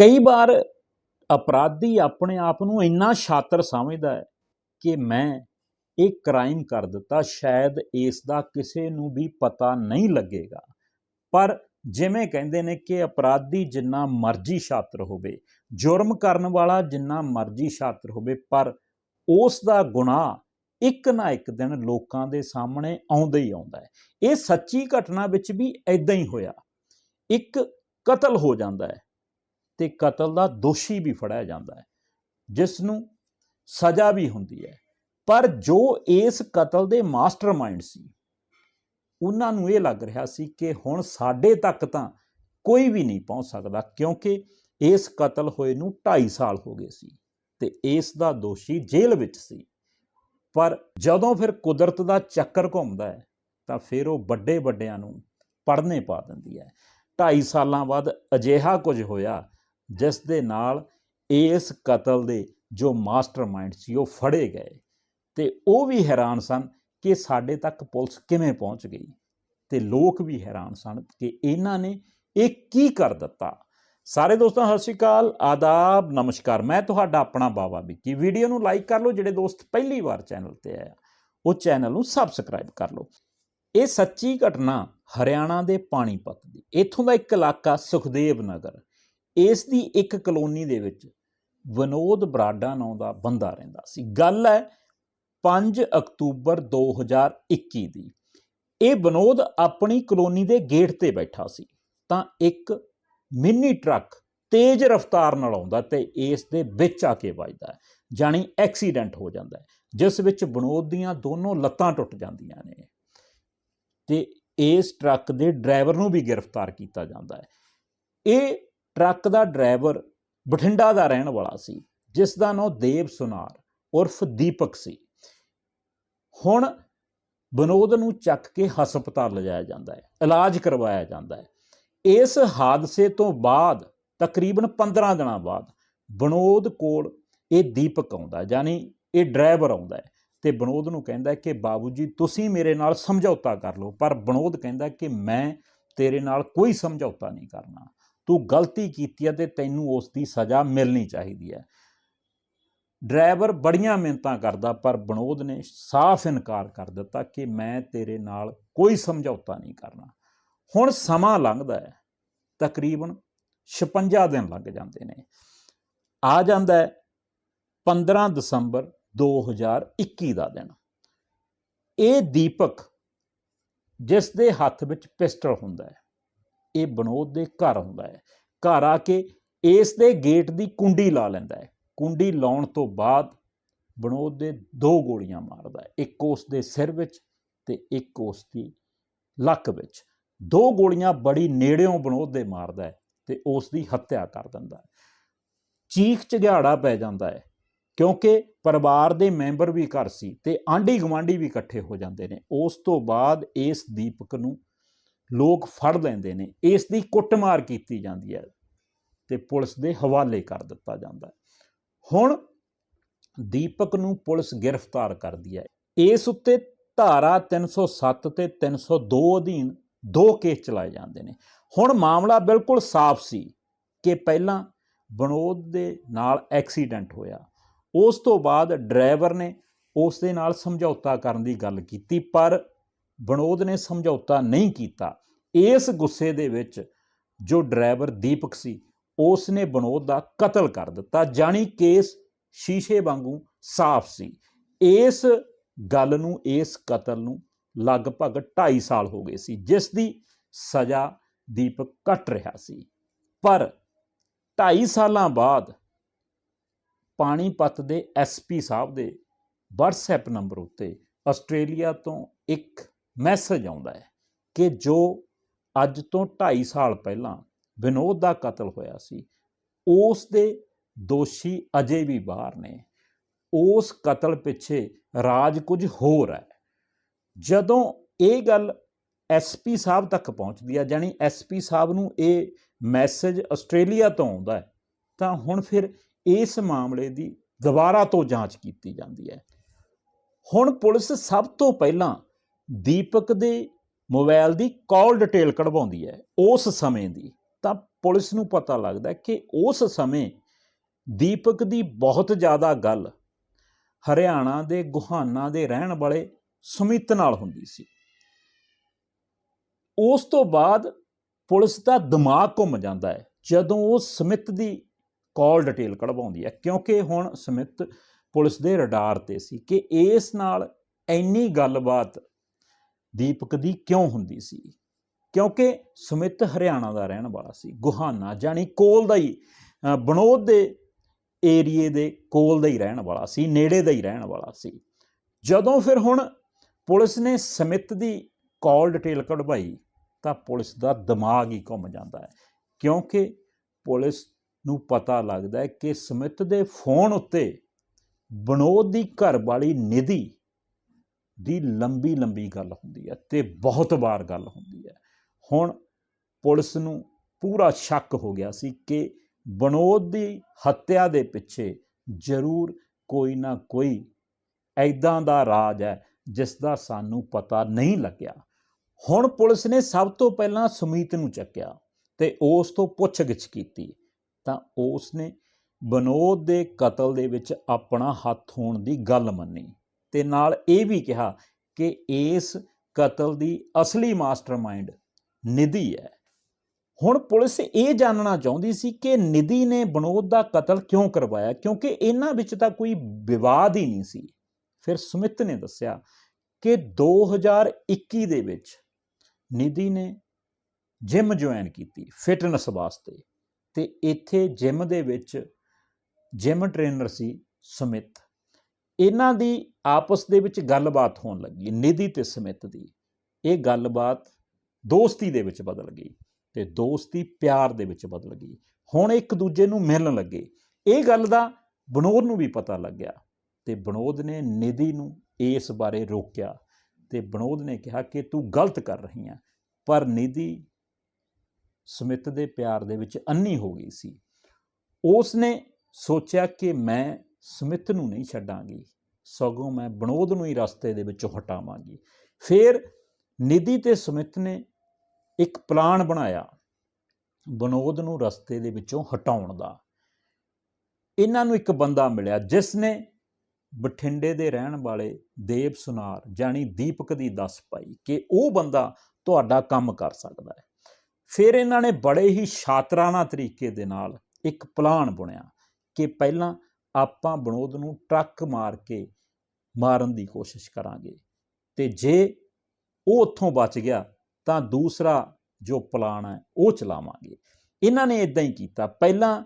ਕਈ ਵਾਰ ਅਪਰਾਧੀ ਆਪਣੇ ਆਪ ਨੂੰ ਇੰਨਾ ਸ਼ਾਤਰ ਸਮਝਦਾ ਹੈ ਕਿ ਮੈਂ ਇਹ ਕ੍ਰਾਈਮ ਕਰ ਦਿੱਤਾ, ਸ਼ਾਇਦ ਇਸ ਦਾ ਕਿਸੇ ਨੂੰ ਵੀ ਪਤਾ ਨਹੀਂ ਲੱਗੇਗਾ। ਪਰ ਜਿਵੇਂ ਕਹਿੰਦੇ ਨੇ ਕਿ ਅਪਰਾਧੀ ਜਿੰਨਾ ਮਰਜ਼ੀ ਸ਼ਾਤਰ ਹੋਵੇ, ਜੁਰਮ ਕਰਨ ਵਾਲਾ ਜਿੰਨਾ ਮਰਜ਼ੀ ਸ਼ਾਤਰ ਹੋਵੇ, ਪਰ ਉਸ ਦਾ ਗੁਨਾਹ ਇੱਕ ਨਾ ਇੱਕ ਦਿਨ ਲੋਕਾਂ ਦੇ ਸਾਹਮਣੇ ਆਉਂਦਾ ਹੀ ਆਉਂਦਾ ਹੈ। ਇਹ ਸੱਚੀ ਘਟਨਾ ਵਿੱਚ ਵੀ ਐਦਾਂ ਹੀ ਹੋਇਆ। ਇੱਕ ਕਤਲ ਹੋ ਜਾਂਦਾ ਹੈ। ਤੇ ਕਤਲ ਦਾ ਦੋਸ਼ੀ ਵੀ ਫੜਿਆ ਜਾਂਦਾ ਹੈ ਜਿਸ ਨੂੰ ਸਜ਼ਾ ਵੀ ਹੁੰਦੀ ਹੈ। ਪਰ ਜੋ ਇਸ ਕਤਲ ਦੇ ਮਾਸਟਰਮਾਈਂਡ ਸੀ, ਉਹਨਾਂ ਨੂੰ ਇਹ ਲੱਗ ਰਿਹਾ ਸੀ ਕਿ ਹੁਣ ਸਾਡੇ ਤੱਕ ਤਾਂ ਕੋਈ ਵੀ ਨਹੀਂ ਪਹੁੰਚ ਸਕਦਾ, ਕਿਉਂਕਿ ਇਸ ਕਤਲ ਹੋਏ ਨੂੰ 2.5 ਸਾਲ ਹੋ ਗਏ ਸੀ ਤੇ ਇਸ ਦਾ ਦੋਸ਼ੀ ਜੇਲ੍ਹ ਵਿੱਚ ਸੀ। ਪਰ ਜਦੋਂ ਫਿਰ ਕੁਦਰਤ ਦਾ ਚੱਕਰ ਘੁੰਮਦਾ ਹੈ, ਤਾਂ ਫਿਰ ਉਹ ਵੱਡੇ ਵੱਡਿਆਂ ਨੂੰ ਪੜਨੇ ਪਾ ਦਿੰਦੀ ਹੈ। 2.5 ਸਾਲਾਂ ਬਾਅਦ ਅਜਿਹਾ ਕੁਝ ਹੋਇਆ ਜਿਸ ਦੇ ਨਾਲ ਇਸ ਕਤਲ ਦੇ ਜੋ ਮਾਸਟਰਮਾਈਂਡ ਸੀ ਉਹ ਫੜੇ ਗਏ ਤੇ ਉਹ ਵੀ ਹੈਰਾਨ ਸਨ ਕਿ ਸਾਡੇ ਤੱਕ ਪੁਲਿਸ ਕਿਵੇਂ ਪਹੁੰਚ ਗਈ ਤੇ ਲੋਕ ਵੀ ਹੈਰਾਨ ਸਨ ਕਿ ਇਹਨਾਂ ਨੇ ਇਹ ਕੀ ਕਰ ਦਿੱਤਾ। ਸਾਰੇ ਦੋਸਤਾਂ, ਸਤਿ ਸ਼੍ਰੀ ਅਕਾਲ, ਆਦਾਬ, ਨਮਸਕਾਰ। ਮੈਂ ਤੁਹਾਡਾ ਆਪਣਾ ਬਾਬਾ ਵਿੱਕੀ। ਵੀਡੀਓ ਨੂੰ ਲਾਈਕ ਕਰ ਲਓ, ਜਿਹੜੇ ਦੋਸਤ ਪਹਿਲੀ ਵਾਰ ਚੈਨਲ ਤੇ ਆਇਆ ਉਹ ਚੈਨਲ ਨੂੰ ਸਬਸਕ੍ਰਾਈਬ ਕਰ ਲਓ। ਇਹ ਸੱਚੀ ਘਟਨਾ ਹਰਿਆਣਾ ਦੇ ਪਾਣੀਪਤ ਦੀ, ਇੱਥੋਂ ਦਾ ਇੱਕ ਇਲਾਕਾ ਸੁਖਦੇਵ ਨਗਰ ਇਸ ਦੀ ਇੱਕ ਕਲੋਨੀ ਦੇ ਵਿੱਚ ਵਿਨੋਦ ਬਰਾਡਾ ਨਾਂ ਦਾ ਬੰਦਾ ਰਹਿੰਦਾ ਸੀ। ਗੱਲ ਹੈ 5 ਅਕਤੂਬਰ 2021 ਦੀ। ਇਹ ਵਿਨੋਦ ਆਪਣੀ ਕਲੋਨੀ ਦੇ ਗੇਟ ਤੇ ਬੈਠਾ ਸੀ, ਤਾਂ ਇੱਕ ਮਿੰਨੀ ਟਰੱਕ ਤੇਜ਼ ਰਫ਼ਤਾਰ ਨਾਲ ਆਉਂਦਾ ਤੇ ਇਸ ਦੇ ਵਿੱਚ ਆ ਕੇ ਵੱਜਦਾ ਹੈ, ਜਾਣੀ ਐਕਸੀਡੈਂਟ ਹੋ ਜਾਂਦਾ ਜਿਸ ਵਿੱਚ ਵਿਨੋਦ ਦੀਆਂ ਦੋਨੋਂ ਲੱਤਾਂ ਟੁੱਟ ਜਾਂਦੀਆਂ ਨੇ। ਤੇ ਇਸ ਟਰੱਕ ਦੇ ਡਰਾਈਵਰ ਨੂੰ ਵੀ ਗ੍ਰਿਫਤਾਰ ਕੀਤਾ ਜਾਂਦਾ ਹੈ। ਇਹ ਟਰੱਕ ਦਾ ਡਰਾਈਵਰ ਬਠਿੰਡਾ ਦਾ ਰਹਿਣ ਵਾਲਾ ਸੀ, ਜਿਸ ਦਾ ਨਾਮ ਦੇਵ ਸੁਨਾਰ, ਉਰਫ ਦੀਪਕ ਸੀ। ਹੁਣ ਵਿਨੋਦ ਨੂੰ ਚੱਕ ਕੇ ਹਸਪਤਾਲ ਲਿਜਾਇਆ ਜਾਂਦਾ ਹੈ, ਇਲਾਜ ਕਰਵਾਇਆ ਜਾਂਦਾ ਹੈ। ਇਸ ਹਾਦਸੇ ਤੋਂ ਬਾਅਦ, ਤਕਰੀਬਨ 15 ਦਿਨਾਂ ਬਾਅਦ ਵਿਨੋਦ ਕੋਲ ਇਹ ਦੀਪਕ ਆਉਂਦਾ ਯਾਨੀ ਇਹ ਡਰਾਈਵਰ ਆਉਂਦਾ ਹੈ ਤੇ ਵਿਨੋਦ ਨੂੰ ਕਹਿੰਦਾ ਕਿ ਬਾਬੂ ਜੀ ਤੁਸੀਂ ਮੇਰੇ ਨਾਲ ਸਮਝੌਤਾ ਕਰ ਲਓ। ਪਰ ਬਨੋਦ ਕਹਿੰਦਾ ਕਿ, ਮੈਂ ਤੇਰੇ ਨਾਲ ਕੋਈ ਸਮਝੌਤਾ ਨਹੀਂ ਕਰਨਾ। ਤੂੰ ਗਲਤੀ ਕੀਤੀ ਹੈ ਤੇ ਤੈਨੂੰ ਉਸ ਦੀ ਸਜ਼ਾ ਮਿਲਣੀ ਚਾਹੀਦੀ ਹੈ। ਡਰਾਈਵਰ ਬੜੀਆਂ ਮਿਹਨਤਾਂ ਕਰਦਾ, ਪਰ ਬਨੋਦ ਨੇ ਸਾਫ਼ ਇਨਕਾਰ ਕਰ ਦਿੱਤਾ ਕਿ ਮੈਂ ਤੇਰੇ ਨਾਲ ਕੋਈ ਸਮਝੌਤਾ ਨਹੀਂ ਕਰਨਾ। ਹੁਣ ਸਮਾਂ ਲੰਘਦਾ ਹੈ, ਤਕਰੀਬਨ 56 ਦਿਨ ਲੱਗ ਜਾਂਦੇ ਨੇ। ਆ ਜਾਂਦਾ ਹੈ 15 ਦਸੰਬਰ 2021 ਦਾ ਦਿਨ। ਇਹ ਦੀਪਕ ਜਿਸ ਦੇ ਹੱਥ ਵਿੱਚ ਪਿਸਟਲ ਹੁੰਦਾ ਹੈ ਇਹ ਵਿਨੋਦ ਦੇ ਘਰ ਆਉਂਦਾ ਹੈ। ਘਰ ਆ ਕੇ ਇਸ ਦੇ ਗੇਟ ਦੀ ਕੁੰਡੀ ਲਾ ਲੈਂਦਾ ਹੈ। ਕੁੰਡੀ ਲਾਉਣ ਤੋਂ ਬਾਅਦ ਬਨੋਦ ਦੇ ਦੋ ਗੋਲੀਆਂ ਮਾਰਦਾ ਹੈ। ਇੱਕ ਉਸ ਦੇ ਸਿਰ ਵਿੱਚ ਤੇ ਇੱਕ ਉਸ ਦੀ ਲੱਕ ਵਿੱਚ। ਦੋ ਗੋਲੀਆਂ ਬੜੀ ਨੇੜਿਓਂ ਬਨੋਦ ਦੇ ਮਾਰਦਾ ਹੈ ਤੇ ਉਸ ਦੀ ਹੱਤਿਆ ਕਰ ਦਿੰਦਾ ਹੈ। ਚੀਖ ਚਿਹਾੜਾ ਪੈ ਜਾਂਦਾ ਹੈ ਕਿਉਂਕਿ ਪਰਿਵਾਰ ਦੇ ਮੈਂਬਰ ਵੀ ਘਰ ਸੀ ਤੇ ਆਂਢੀ ਗੁਆਂਢੀ ਵੀ ਇਕੱਠੇ ਹੋ ਜਾਂਦੇ ਨੇ। ਉਸ ਤੋਂ ਬਾਅਦ ਇਸ ਦੀਪਕ ਨੂੰ ਲੋਕ ਫੜ ਲੈਂਦੇ ਨੇ ਇਸ ਦੀ ਕੁੱਟਮਾਰ ਕੀਤੀ ਜਾਂਦੀ ਹੈ ਤੇ ਪੁਲਿਸ ਦੇ ਹਵਾਲੇ ਕਰ ਦਿੱਤਾ ਜਾਂਦਾ ਹੈ। ਹੁਣ ਦੀਪਕ ਨੂੰ ਪੁਲਿਸ ਗ੍ਰਿਫਤਾਰ ਕਰਦੀ ਹੈ। ਇਸ ਉੱਤੇ ਧਾਰਾ 307 ਤੇ 302 ਅਧੀਨ ਦੋ ਕੇਸ ਚਲਾਏ ਜਾਂਦੇ ਨੇ। ਹੁਣ ਮਾਮਲਾ ਬਿਲਕੁਲ ਸਾਫ਼ ਸੀ ਕਿ ਪਹਿਲਾਂ ਵਿਨੋਦ ਦੇ ਨਾਲ ਐਕਸੀਡੈਂਟ ਹੋਇਆ। ਉਸ ਤੋਂ ਬਾਅਦ ਡਰਾਈਵਰ ਨੇ ਉਸ ਦੇ ਨਾਲ ਸਮਝੌਤਾ ਕਰਨ ਦੀ ਗੱਲ ਕੀਤੀ, ਪਰ ਵਿਨੋਦ ਨੇ ਸਮਝੌਤਾ ਨਹੀਂ ਕੀਤਾ। ਇਸ ਗੁੱਸੇ ਦੇ ਵਿੱਚ ਜੋ ਡਰਾਈਵਰ ਦੀਪਕ ਸੀ ਉਸ ਨੇ ਵਿਨੋਦ ਦਾ ਕਤਲ ਕਰ ਦਿੱਤਾ, ਜਾਣੀ ਕੇਸ ਸ਼ੀਸ਼ੇ ਵਾਂਗੂ ਸਾਫ਼ ਸੀ। ਇਸ ਗੱਲ ਨੂੰ, ਇਸ ਕਤਲ ਨੂੰ ਲਗਭਗ 2.5 ਸਾਲ ਹੋ ਗਏ ਸੀ, ਜਿਸ ਦੀ ਸਜ਼ਾ ਦੀਪਕ ਕੱਟ ਰਿਹਾ ਸੀ। ਪਰ 2.5 ਸਾਲਾਂ ਬਾਅਦ ਪਾਣੀਪਤ ਦੇ ਐਸਪੀ ਸਾਹਿਬ ਦੇ WhatsApp ਨੰਬਰ ਉੱਤੇ ਆਸਟ੍ਰੇਲੀਆ ਤੋਂ ਇੱਕ ਮੈਸੇਜ ਆਉਂਦਾ ਹੈ ਕਿ ਜੋ ਅੱਜ ਤੋਂ 2.5 ਸਾਲ ਪਹਿਲਾਂ ਵਿਨੋਦ ਦਾ ਕਤਲ ਹੋਇਆ ਸੀ, ਉਸ ਦੇ ਦੋਸ਼ੀ ਅਜੇ ਵੀ ਬਾਹਰ ਨੇ। ਉਸ ਕਤਲ ਪਿੱਛੇ ਰਾਜ ਕੁਝ ਹੋਰ ਹੈ। ਜਦੋਂ ਇਹ ਗੱਲ ਐਸਪੀ ਸਾਹਿਬ ਤੱਕ ਪਹੁੰਚਦੀ ਹੈ ਜਾਨੀ ਐਸਪੀ ਸਾਹਿਬ ਨੂੰ ਇਹ ਮੈਸੇਜ ਆਸਟ੍ਰੇਲੀਆ ਤੋਂ ਆਉਂਦਾ ਹੈ, ਤਾਂ ਹੁਣ ਫਿਰ ਇਸ ਮਾਮਲੇ ਦੀ ਦੁਬਾਰਾ ਤੋਂ ਜਾਂਚ ਕੀਤੀ ਜਾਂਦੀ ਹੈ। ਹੁਣ ਪੁਲਿਸ ਸਭ ਤੋਂ ਪਹਿਲਾਂ ਦੀਪਕ ਦੇ ਮੋਬਾਈਲ ਦੀ ਕਾਲ ਡਿਟੇਲ ਕਢਵਾਉਂਦੀ ਹੈ ਉਸ ਸਮੇਂ ਦੀ, ਤਾਂ ਪੁਲਿਸ ਨੂੰ ਪਤਾ ਲੱਗਦਾ ਕਿ ਉਸ ਸਮੇਂ ਦੀਪਕ ਦੀ ਬਹੁਤ ਜ਼ਿਆਦਾ ਗੱਲ ਹਰਿਆਣਾ ਦੇ ਗੁਹਾਨਾ ਦੇ ਰਹਿਣ ਵਾਲੇ ਸੁਮਿਤ ਨਾਲ ਹੁੰਦੀ ਸੀ। ਉਸ ਤੋਂ ਬਾਅਦ ਪੁਲਿਸ ਦਾ ਦਿਮਾਗ ਘੁੰਮ ਜਾਂਦਾ ਹੈ ਜਦੋਂ ਉਹ ਸਮਿਤ ਦੀ ਕਾਲ ਡਿਟੇਲ ਕਢਵਾਉਂਦੀ ਹੈ, ਕਿਉਂਕਿ ਹੁਣ ਸਮਿਤ ਪੁਲਿਸ ਦੇ ਰਡਾਰ ਤੇ ਸੀ ਕਿ ਇਸ ਨਾਲ ਇੰਨੀ ਗੱਲਬਾਤ ਦੀਪਕ ਦੀ ਕਿਉਂ ਹੁੰਦੀ ਸੀ? ਕਿਉਂਕਿ ਸੁਮਿਤ ਹਰਿਆਣਾ ਦਾ ਰਹਿਣ ਵਾਲਾ ਸੀ, ਗੁਹਾਨਾ ਜਾਨੀ ਕੋਲ ਦਾ ਹੀ ਬਨੋਦ ਦੇ ਏਰੀਏ ਦੇ ਕੋਲ ਦਾ ਹੀ ਰਹਿਣ ਵਾਲਾ ਸੀ, ਨੇੜੇ ਦਾ ਹੀ ਰਹਿਣ ਵਾਲਾ ਸੀ। ਜਦੋਂ ਫਿਰ ਹੁਣ ਪੁਲਿਸ ਨੇ ਸਮਿਤ ਦੀ ਕਾਲ ਡਿਟੇਲ ਕਢਵਾਈ, ਤਾਂ ਪੁਲਿਸ ਦਾ ਦਿਮਾਗ ਹੀ ਘੁੰਮ ਜਾਂਦਾ ਹੈ। ਕਿਉਂਕਿ ਪੁਲਿਸ ਨੂੰ ਪਤਾ ਲੱਗਦਾ ਹੈ ਕਿ ਸੁਮਿਤ ਦੇ ਫੋਨ ਉੱਤੇ ਬਨੋਦ ਦੀ ਘਰ ਵਾਲੀ ਨਿਧੀ ਦੀ ਲੰਬੀ ਲੰਬੀ ਗੱਲ ਹੁੰਦੀ ਹੈ ਤੇ ਬਹੁਤ ਵਾਰ ਗੱਲ ਹੁੰਦੀ ਹੈ। ਹੁਣ ਪੁਲਿਸ ਨੂੰ ਪੂਰਾ ਸ਼ੱਕ ਹੋ ਗਿਆ ਸੀ ਕਿ ਬਨੋਦ ਦੀ ਹੱਤਿਆ ਦੇ ਪਿੱਛੇ ਜ਼ਰੂਰ ਕੋਈ ਨਾ ਕੋਈ ਐਦਾਂ ਦਾ ਰਾਜ ਹੈ ਜਿਸ ਦਾ ਸਾਨੂੰ ਪਤਾ ਨਹੀਂ ਲੱਗਿਆ। ਹੁਣ ਪੁਲਿਸ ਨੇ ਸਭ ਤੋਂ ਪਹਿਲਾਂ ਸੁਮੀਤ ਨੂੰ ਚੱਕਿਆ ਤੇ ਉਸ ਤੋਂ ਪੁੱਛਗਿੱਛ ਕੀਤੀ ਤਾਂ ਉਸ ਨੇ ਬਨੋਦ ਦੇ ਕਤਲ ਦੇ ਵਿੱਚ ਆਪਣਾ ਹੱਥ ਹੋਣ ਦੀ ਗੱਲ ਮੰਨੀ। ਤੇ ਨਾਲ ਇਹ ਵੀ ਕਿਹਾ ਕਿ ਇਸ ਕਤਲ ਦੀ ਅਸਲੀ ਮਾਸਟਰਮਾਈਂਡ ਨਿਧੀ ਹੈ। ਹੁਣ ਪੁਲਿਸ ਇਹ ਜਾਣਨਾ ਚਾਹੁੰਦੀ ਸੀ ਕਿ ਨਿਧੀ ਨੇ ਬਨੋਦ ਦਾ ਕਤਲ ਕਿਉਂ ਕਰਵਾਇਆ, ਕਿਉਂਕਿ ਇਹਨਾਂ ਵਿੱਚ ਤਾਂ ਕੋਈ ਵਿਵਾਦ ਹੀ ਨਹੀਂ ਸੀ। ਫਿਰ ਸੁਮਿਤ ਨੇ ਦੱਸਿਆ ਕਿ 2021 ਦੇ ਵਿੱਚ ਨਿਧੀ ਨੇ ਜਿਮ ਜੁਆਇਨ ਕੀਤੀ ਫਿਟਨੈਸ ਵਾਸਤੇ ਤੇ ਇੱਥੇ ਜਿਮ ਦੇ ਵਿੱਚ ਜਿਮ ਟ੍ਰੇਨਰ ਸੀ ਸੁਮਿਤ ਇਹਨਾਂ ਦੀ ਆਪਸ ਦੇ ਵਿੱਚ ਗੱਲਬਾਤ ਹੋਣ ਲੱਗੀ, ਨਿਧੀ ਤੇ ਸਮਿਤ ਦੀ। ਇਹ ਗੱਲਬਾਤ ਦੋਸਤੀ ਦੇ ਵਿੱਚ ਬਦਲ ਗਈ ਤੇ ਦੋਸਤੀ ਪਿਆਰ ਦੇ ਵਿੱਚ ਬਦਲ ਗਈ। ਹੁਣ ਇੱਕ ਦੂਜੇ ਨੂੰ ਮਿਲਣ ਲੱਗੇ। ਇਹ ਗੱਲ ਦਾ ਬਨੋਦ ਨੂੰ ਵੀ ਪਤਾ ਲੱਗਿਆ ਤੇ ਬਨੋਦ ਨੇ ਨਿਧੀ ਨੂੰ ਇਸ ਬਾਰੇ ਰੋਕਿਆ ਤੇ ਬਨੋਦ ਨੇ ਕਿਹਾ ਕਿ ਤੂੰ ਗਲਤ ਕਰ ਰਹੀ ਹੈ ਪਰ ਨਿਧੀ ਸਮਿਤ ਦੇ ਪਿਆਰ ਦੇ ਵਿੱਚ ਅੰਨੀ ਹੋ ਗਈ ਸੀ। ਉਸ ਨੇ ਸੋਚਿਆ ਕਿ ਮੈਂ ਸਮਿਤ ਨੂੰ ਨਹੀਂ ਛੱਡਾਂਗੀ, ਸਗੋਂ ਮੈਂ ਬਨੋਦ ਨੂੰ ਹੀ ਰਸਤੇ ਦੇ ਵਿੱਚੋਂ ਹਟਾਵਾਂਗੀ। ਫਿਰ ਨਿਧੀ ਤੇ ਸਮਿਤ ਨੇ ਇੱਕ ਪਲਾਨ ਬਣਾਇਆ ਬਨੋਦ ਨੂੰ ਰਸਤੇ ਦੇ ਵਿੱਚੋਂ ਹਟਾਉਣ ਦਾ। ਇਹਨਾਂ ਨੂੰ ਇੱਕ ਬੰਦਾ ਮਿਲਿਆ, ਜਿਸ ਨੇ ਬਠਿੰਡੇ ਦੇ ਰਹਿਣ ਵਾਲੇ ਦੇਵ ਸੁਨਾਰ ਜਾਨੀ ਦੀਪਕ ਦੀ ਦੱਸ ਪਾਈ ਕਿ ਉਹ ਬੰਦਾ ਤੁਹਾਡਾ ਕੰਮ ਕਰ ਸਕਦਾ ਹੈ। ਫਿਰ ਇਹਨਾਂ ਨੇ ਬੜੇ ਹੀ ਸ਼ਾਤਰਾਨਾ ਤਰੀਕੇ ਦੇ ਨਾਲ ਇੱਕ ਪਲਾਨ ਬੁਣਿਆ ਕਿ ਪਹਿਲਾਂ ਆਪਾਂ ਬਣੋਦ ਨੂੰ ਟਰੱਕ ਮਾਰ ਕੇ ਮਾਰਨ ਦੀ ਕੋਸ਼ਿਸ਼ ਕਰਾਂਗੇ। ਤੇ ਜੇ ਉਹ ਉੱਥੋਂ ਬਚ ਗਿਆ, ਤਾਂ ਦੂਸਰਾ ਜੋ ਪਲਾਨ ਹੈ, ਉਹ ਚਲਾਵਾਂਗੇ। ਇਹਨਾਂ ਨੇ ਇਦਾਂ ਹੀ ਕੀਤਾ। ਪਹਿਲਾਂ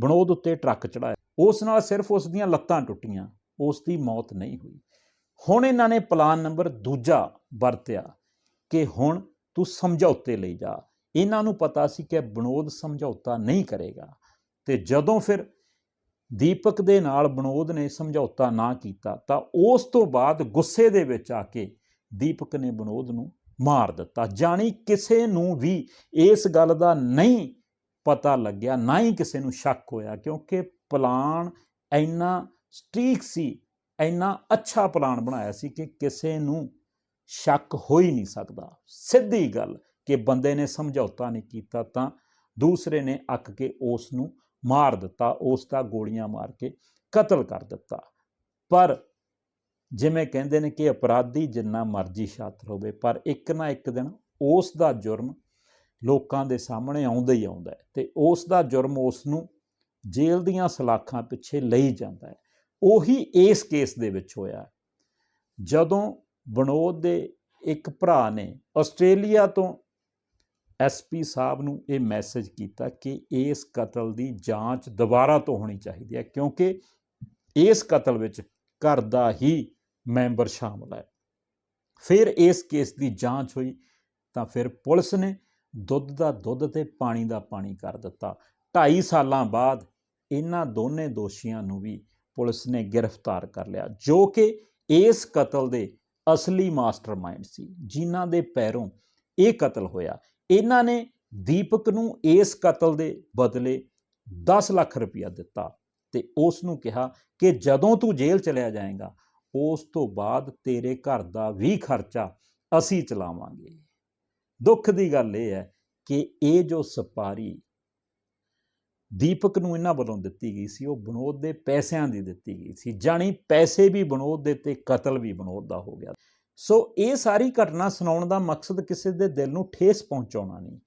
ਬਣੋਦ ਉੱਤੇ ਟਰੱਕ ਚੜਾਇਆ ਉਸ ਨਾਲ ਸਿਰਫ ਉਸ ਦੀਆਂ ਲੱਤਾਂ ਟੁੱਟੀਆਂ। ਉਸ ਦੀ ਮੌਤ ਨਹੀਂ ਹੋਈ। ਹੁਣ ਇਹਨਾਂ ਨੇ ਪਲਾਨ ਨੰਬਰ ਦੂਜਾ ਵਰਤਿਆ ਕਿ ਹੁਣ ਤੂੰ ਸਮਝੌਤੇ ਲਈ ਜਾ। ਇਹਨਾਂ ਨੂੰ ਪਤਾ ਸੀ ਕਿ ਬਣੋਦ ਸਮਝੌਤਾ ਨਹੀਂ ਕਰੇਗਾ। ਤੇ ਜਦੋਂ ਫਿਰ ਦੀਪਕ ਦੇ ਨਾਲ ਬਨੋਦ ਨੇ ਸਮਝੌਤਾ ਨਾ ਕੀਤਾ ਤਾਂ ਉਸ ਤੋਂ ਬਾਅਦ ਗੁੱਸੇ ਦੇ ਵਿੱਚ ਆ ਕੇ ਦੀਪਕ ਨੇ ਬਨੋਦ ਨੂੰ ਮਾਰ ਦਿੱਤਾ। ਜਾਣੀ ਕਿਸੇ ਨੂੰ ਵੀ ਇਸ ਗੱਲ ਦਾ ਨਹੀਂ ਪਤਾ ਲੱਗਿਆ, ਨਾ ਹੀ ਕਿਸੇ ਨੂੰ ਸ਼ੱਕ ਹੋਇਆ ਕਿਉਂਕਿ ਪਲਾਨ ਇੰਨਾ ਸਟ੍ਰੀਕ ਸੀ, ਇੰਨਾ ਅੱਛਾ ਪਲਾਨ ਬਣਾਇਆ ਸੀ ਕਿ ਕਿਸੇ ਨੂੰ ਸ਼ੱਕ ਹੋ ਹੀ ਨਹੀਂ ਸਕਦਾ। ਸਿੱਧੀ ਗੱਲ ਕਿ ਬੰਦੇ ਨੇ ਸਮਝੌਤਾ ਨਹੀਂ ਕੀਤਾ ਤਾਂ ਦੂਸਰੇ ਨੇ ਅੱਕ ਕੇ ਉਸ ਨੂੰ ਮਾਰ ਦਿੱਤਾ ਉਸ ਦਾ ਗੋਲੀਆਂ ਮਾਰ ਕੇ ਕਤਲ ਕਰ ਦਿੱਤਾ। ਪਰ ਜਿਵੇਂ ਕਹਿੰਦੇ ਨੇ ਕਿ ਅਪਰਾਧੀ ਜਿੰਨਾ ਮਰਜ਼ੀ ਸ਼ਾਤਰ ਹੋਵੇ ਪਰ ਇੱਕ ਨਾ ਇੱਕ ਦਿਨ ਉਸ ਦਾ ਜੁਰਮ ਲੋਕਾਂ ਦੇ ਸਾਹਮਣੇ ਆਉਂਦਾ ਹੀ ਆਉਂਦਾ ਹੈ ਤੇ ਉਸ ਦਾ ਜੁਰਮ ਉਸ ਨੂੰ ਜੇਲ੍ਹ ਦੀਆਂ ਸਲਾਖਾਂ ਪਿੱਛੇ ਲਈ ਜਾਂਦਾ ਹੈ। ਉਹੀ ਇਸ ਕੇਸ ਦੇ ਵਿੱਚ ਹੋਇਆ ਜਦੋਂ ਬਨੋਦ ਦੇ ਇੱਕ ਭਰਾ ਨੇ ਆਸਟ੍ਰੇਲੀਆ ਤੋਂ ਐਸਪੀ ਸਾਹਿਬ ਨੂੰ ਇਹ ਮੈਸੇਜ ਕੀਤਾ ਕਿ ਇਸ ਕਤਲ ਦੀ ਜਾਂਚ ਦੁਬਾਰਾ ਤੋਂ ਹੋਣੀ ਚਾਹੀਦੀ ਹੈ, ਕਿਉਂਕਿ ਇਸ ਕਤਲ ਵਿੱਚ ਘਰ ਦਾ ਹੀ ਮੈਂਬਰ ਸ਼ਾਮਲ ਹੈ। ਫਿਰ ਇਸ ਕੇਸ ਦੀ ਜਾਂਚ ਹੋਈ ਤਾਂ ਫਿਰ ਪੁਲਿਸ ਨੇ ਦੁੱਧ ਦਾ ਦੁੱਧ ਤੇ ਪਾਣੀ ਦਾ ਪਾਣੀ ਕਰ ਦਿੱਤਾ। 2.5 ਸਾਲਾਂ ਬਾਅਦ ਇਹਨਾਂ ਦੋਨੇ ਦੋਸ਼ੀਆਂ ਨੂੰ ਵੀ ਪੁਲਿਸ ਨੇ ਗ੍ਰਿਫਤਾਰ ਕਰ ਲਿਆ, ਜੋ ਕਿ ਇਸ ਕਤਲ ਦੇ ਅਸਲੀ ਮਾਸਟਰਮਾਈਂਡ ਸੀ, ਜਿਨ੍ਹਾਂ ਦੇ ਪੈਰੋਂ ਇਹ ਕਤਲ ਹੋਇਆ। ਇਹਨਾਂ ਨੇ ਦੀਪਕ ਨੂੰ ਇਸ ਕਤਲ ਦੇ ਬਦਲੇ 10 ਲੱਖ ਰੁਪਇਆ ਦਿੱਤਾ ਤੇ ਉਸ ਨੂੰ ਕਿਹਾ ਕਿ ਜਦੋਂ ਤੂੰ ਜੇਲ੍ਹ ਚਲਿਆ ਜਾਏਗਾ, ਉਸ ਤੋਂ ਬਾਅਦ ਤੇਰੇ ਘਰ ਦਾ ਵੀ ਖਰਚਾ ਅਸੀਂ ਚਲਾਵਾਂਗੇ। ਦੁੱਖ ਦੀ ਗੱਲ ਇਹ ਹੈ ਕਿ ਇਹ ਜੋ ਸਪਾਰੀ ਦੀਪਕ ਨੂੰ ਇਹਨਾਂ ਵੱਲੋਂ ਦਿੱਤੀ ਗਈ ਸੀ, ਉਹ ਬਨੋਦ ਦੇ ਪੈਸਿਆਂ ਦੀ ਦਿੱਤੀ ਗਈ ਸੀ, ਜਾਣੀ ਪੈਸੇ ਵੀ ਵਿਨੋਦ ਦੇ ਤੇ ਕਤਲ ਵੀ ਵਿਨੋਦ ਦਾ ਹੋ ਗਿਆ। ਸੋ ਇਹ ਸਾਰੀ ਘਟਨਾ ਸੁਣਾਉਣ ਦਾ ਮਕਸਦ ਕਿਸੇ ਦੇ ਦਿਲ ਨੂੰ ਠੇਸ ਪਹੁੰਚਾਉਣਾ ਨਹੀਂ,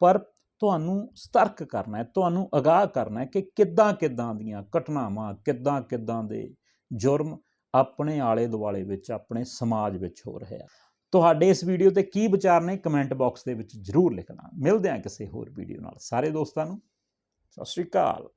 ਪਰ ਤੁਹਾਨੂੰ ਸਤਰਕ ਕਰਨਾ ਹੈ, ਤੁਹਾਨੂੰ ਅਗਾਹ ਕਰਨਾ ਹੈ ਕਿ ਕਿੱਦਾਂ ਕਿੱਦਾਂ ਦੀਆਂ ਘਟਨਾਵਾਂ, ਕਿੱਦਾਂ ਕਿੱਦਾਂ ਦੇ ਜੁਰਮ ਆਪਣੇ ਆਲੇ ਦੁਆਲੇ ਵਿੱਚ, ਆਪਣੇ ਸਮਾਜ ਵਿੱਚ ਹੋ ਰਿਹਾ ਆ। ਤੁਹਾਡੇ ਇਸ ਵੀਡੀਓ ਤੇ ਕੀ ਵਿਚਾਰ ਨੇ ਕਮੈਂਟ ਬਾਕਸ ਦੇ ਵਿੱਚ ਜਰੂਰ ਲਿਖਣਾ। ਮਿਲਦੇ ਹਾਂ ਕਿਸੇ ਹੋਰ ਵੀਡੀਓ ਨਾਲ। ਸਾਰੇ ਦੋਸਤਾਂ ਨੂੰ, ਸਤਿ ਸ਼੍ਰੀ ਅਕਾਲ।